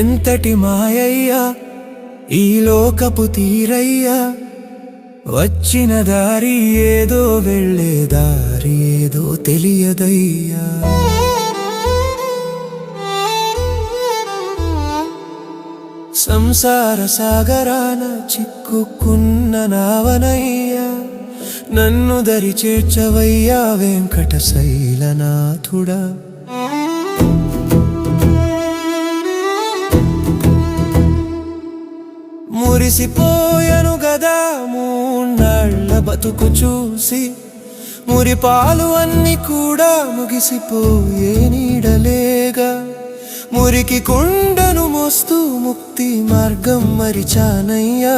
ఎంతటి మాయయ్యా? ఈ లోకపు తీరయ్యా? వచ్చిన దారి ఏదో వెళ్ళే దారి ఏదో తెలియదయ్యా. సంసార సాగరాన చిక్కుకున్న నావనయ్యా. నన్ను దరి చేర్చవయ్యా వెంకట మురిసిపోయను గదా మూన్నాళ్ళ బతుకు చూసి. మురిపాలు అన్ని కూడా ముగిసిపోయే నీడలేగా. మురికి కుండను మోస్తూ ముక్తి మార్గం మరిచానయ్యా.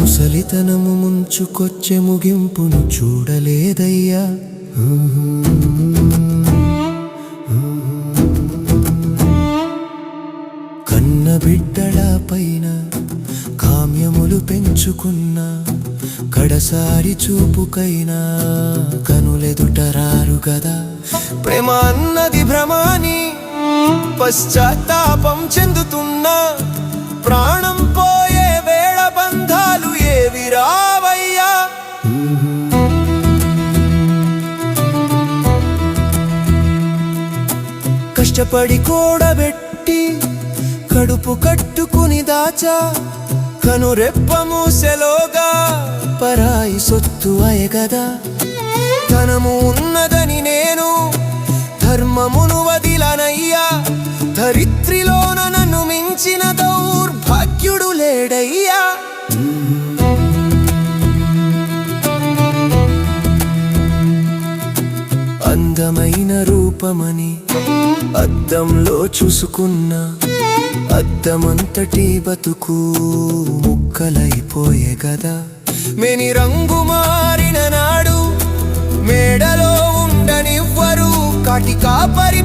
ముసలితనము ముంచుకొచ్చే ముగింపును చూడలేదయ్యా. కన్న బిడ్డల పైన సామ్యములు పెంచుకున్న కడసారి చూపుకైనా కనులెదుటరారు గదా. ప్రేమ అన్నది భ్రమాని పశ్చాత్తాపం చెందుతున్నా. ప్రాణం పోయే వేళ బంధాలు ఏవి రావయ్యా? కష్టపడి కూడబెట్టి కడుపు కట్టుకుని దాచా. కనురెప్ప మూసెలోగా పరాయి సొత్తు అయగదా. ధనము ఉన్నదని నేను ధర్మమును వదిలనయ్యా. ధరిత్రిలోన నన్ను మించిన దౌర్భాగ్యుడు లేడయ్యా. అందమైన రూపమని అద్దంలో చూసుకున్న. అద్దమంతటి బతుకు ముక్కలైపోయే గదా. మెని రంగు మారిన నాడు మేడలో ఉండనివ్వరు కాటి కాపరి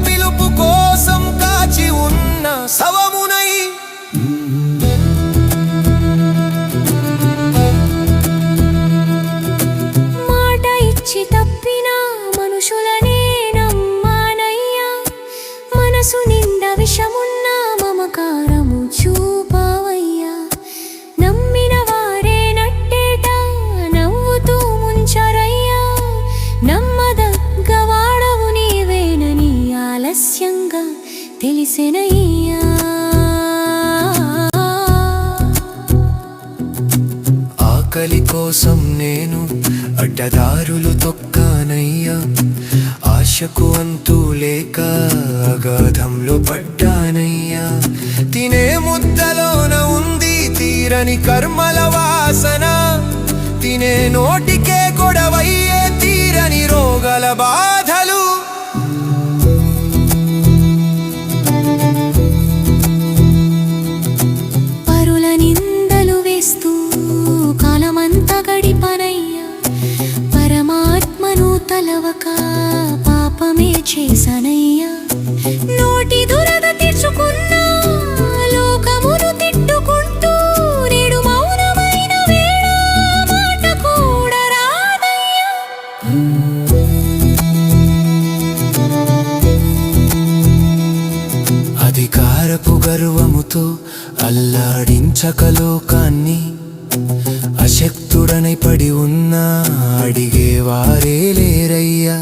ఆకలి కోసం నేను అడ్డదారులు తొక్కానయ్యా. ఆశకు అంతూ లేక అగాధంలో పడ్డానయ్యా. తినే ముద్దలోన ఉంది తీరని కర్మల వాసన. తినే నోటి గర్వముతో అల్లాడించక లోకాన్ని అశక్తుడనై పడి ఉన్నా అడిగేవారే లేరయ్యా.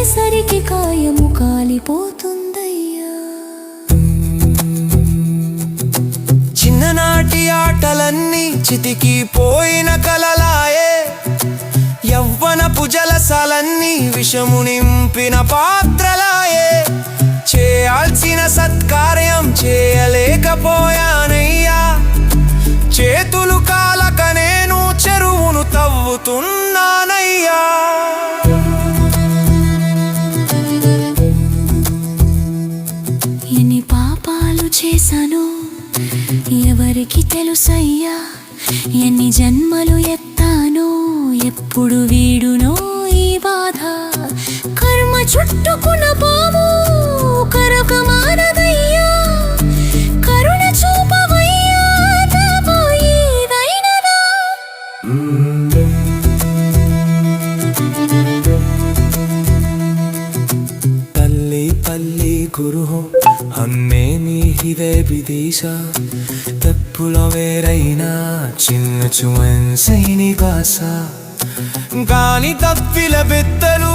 వచ్చేసరికి కాయము కాలిపోతుందయ్యా. చిన్ననాటి ఆటలన్నీ చితికి పోయిన కలలాయే. యవ్వన జలసాలన్నీ విషము నింపిన పాత్రలాయే. చేయాల్సిన సత్కార్యం చేయలేకపోయానయ్యా. చేశాను? ఎవరికి తెలుసయ్యా? ఎన్ని జన్మలు ఎత్తాను? ఎప్పుడు వీడునో ఈ బాధ? కర్మ చుట్టుకున్న బావు ఇదే విదేశ తప్పులో వేరైనా చిన్న చువన్సైని కాస కాని తప్పిల బెత్తలు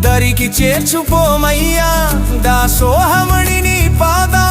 దరికి చేర్చుపోమయ్యా దాసోహమణిని పాదా.